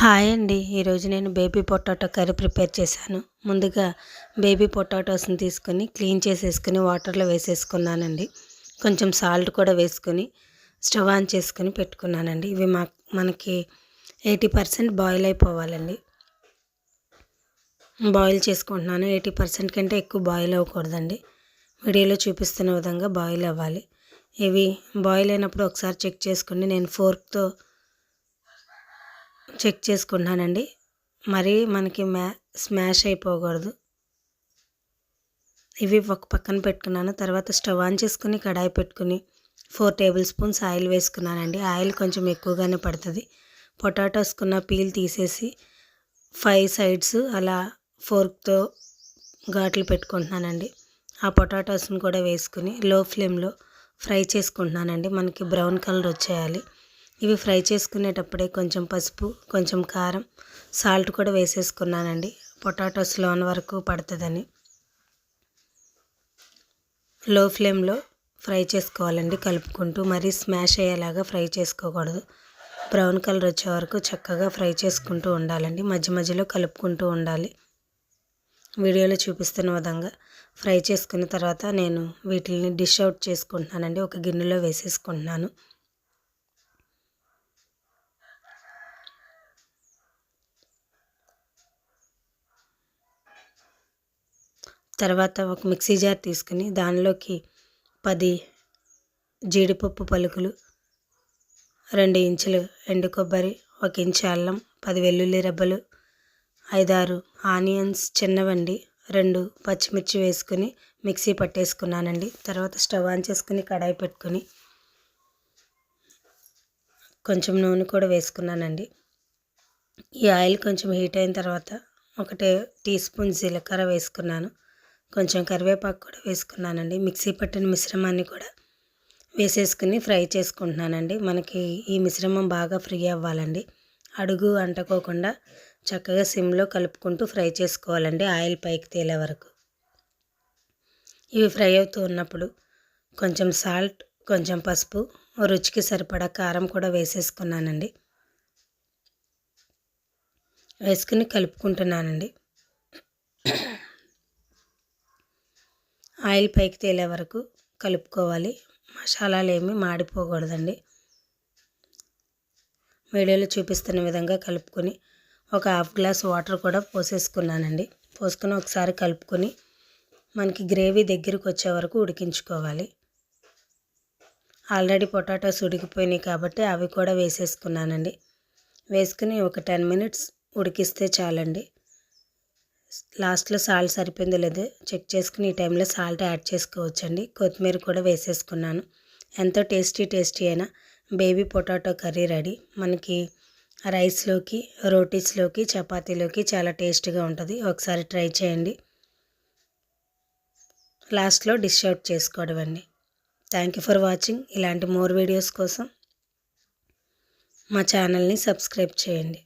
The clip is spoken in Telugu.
హాయ్ అండి. ఈరోజు నేను బేబీ పొటాటో కర్రీ ప్రిపేర్ చేశాను. ముందుగా బేబీ పొటాటోస్ని తీసుకొని క్లీన్ చేసేసుకుని వాటర్లో వేసేసుకున్నానండి. కొంచెం సాల్ట్ కూడా వేసుకొని స్టవ్ ఆన్ చేసుకుని పెట్టుకున్నానండి. ఇవి మా మనకి ఎయిటీ పర్సెంట్ బాయిల్ అయిపోవాలండి. బాయిల్ చేసుకుంటున్నాను. ఎయిటీ పర్సెంట్ కంటే ఎక్కువ బాయిల్ అవ్వకూడదండి. వీడియోలో చూపిస్తున్న విధంగా బాయిల్ అవ్వాలి. ఇవి బాయిల్ అయినప్పుడు ఒకసారి చెక్ చేసుకోండి నేను ఫోర్క్తో చెక్ చేసుకున్నానండి మరీ మనకి మ్యా స్మాష్ అయిపోకూడదు. ఇవి ఒక పక్కన పెట్టుకున్నాను. తర్వాత స్టవ్ ఆన్ చేసుకుని కడాయి పెట్టుకుని ఫోర్ టేబుల్ స్పూన్స్ ఆయిల్ వేసుకున్నానండి. ఆయిల్ కొంచెం ఎక్కువగానే పడుతుంది. పొటాటోస్కున్న పీల్ తీసేసి ఫైవ్ సైడ్స్ అలా ఫోర్క్తో ఘాట్లు పెట్టుకుంటున్నానండి. ఆ పొటాటోస్ని కూడా వేసుకుని లో ఫ్లేమ్లో ఫ్రై చేసుకుంటున్నానండి. మనకి బ్రౌన్ కలర్ వచ్చేయాలి. ఇవి ఫ్రై చేసుకునేటప్పుడే కొంచెం పసుపు కొంచెం కారం సాల్ట్ కూడా వేసేసుకున్నానండి. పొటాటోస్ లోన్ వరకు పడుతుందని. లో ఫ్లేమ్లో ఫ్రై చేసుకోవాలండి కలుపుకుంటూ. మరీ స్మాష్ అయ్యేలాగా ఫ్రై చేసుకోకూడదు. బ్రౌన్ కలర్ వచ్చే వరకు చక్కగా ఫ్రై చేసుకుంటూ ఉండాలండి. మధ్య మధ్యలో కలుపుకుంటూ ఉండాలి. వీడియోలో చూపిస్తున్న విధంగా ఫ్రై చేసుకున్న తర్వాత నేను వీటిని డిష్ అవుట్ చేసుకుంటున్నానండి. ఒక గిన్నెలో వేసేసుకుంటున్నాను. తర్వాత ఒక మిక్సీ జార్ తీసుకుని దానిలోకి పది జీడిపప్పు పలుకులు రెండు ఇంచులు ఎండు కొబ్బరి ఒక ఇంచు అల్లం పది వెల్లుల్లి రెబ్బలు ఐదారు ఆనియన్స్ చిన్నవండి రెండు పచ్చిమిర్చి వేసుకుని మిక్సీ పట్టేసుకున్నానండి. తర్వాత స్టవ్ ఆన్ చేసుకుని కడాయి పెట్టుకుని కొంచెం నూనె కూడా వేసుకున్నానండి. ఈ ఆయిల్ కొంచెం హీట్ అయిన తర్వాత ఒకటే టీ స్పూన్ జీలకర్ర వేసుకున్నాను. కొంచెం కరివేపాకు కూడా వేసుకున్నానండి. మిక్సీ పట్టిన మిశ్రమాన్ని కూడా వేసేసుకుని ఫ్రై చేసుకుంటున్నానండి. మనకి ఈ మిశ్రమం బాగా ఫ్రీ అవ్వాలండి. అడుగు అంటుకోకుండా చక్కగా సిమ్లో కలుపుకుంటూ ఫ్రై చేసుకోవాలండి ఆయిల్ పైకి తేలే వరకు. ఇవి ఫ్రై అవుతూ ఉన్నప్పుడు కొంచెం సాల్ట్ కొంచెం పసుపు రుచికి సరిపడా కారం కూడా వేసేసుకున్నానండి. వేసుకుని కలుపుకుంటున్నానండి. ఆయిల్ పైకి తేలే వరకు కలుపుకోవాలి. మసాలాలు ఏమి మాడిపోకూడదండి. వీడియోలో చూపిస్తున్న విధంగా కలుపుకొని ఒక హాఫ్ గ్లాస్ వాటర్ కూడా పోసేసుకున్నానండి. పోసుకొని ఒకసారి కలుపుకొని మనకి గ్రేవీ దగ్గరకు వచ్చే వరకు ఉడికించుకోవాలి. ఆల్రెడీ పొటాటోస్ ఉడికిపోయినాయి కాబట్టి అవి కూడా వేసేసుకున్నానండి. వేసుకుని ఒక టెన్ మినిట్స్ ఉడికిస్తే చాలండి. లాస్ట్లో సాల్ట్ సరిపోయిందో లేదో చెక్ చేసుకుని ఈ టైంలో సాల్ట్ యాడ్ చేసుకోవచ్చండి. కొత్తిమీర కూడా వేసేసుకున్నాను. ఎంతో టేస్టీ టేస్టీ అయిన బేబీ పొటాటో కర్రీ రెడీ. మనకి రైస్లోకి రోటీస్లోకి చపాతీలోకి చాలా టేస్టీగా ఉంటుంది. ఒకసారి ట్రై చేయండి. లాస్ట్లో డిష్ అవుట్ చేసుకోవడం అండి. Thank you for watching. ఇలాంటి మోర్ వీడియోస్ కోసం మా ఛానల్ని సబ్స్క్రైబ్ చేయండి.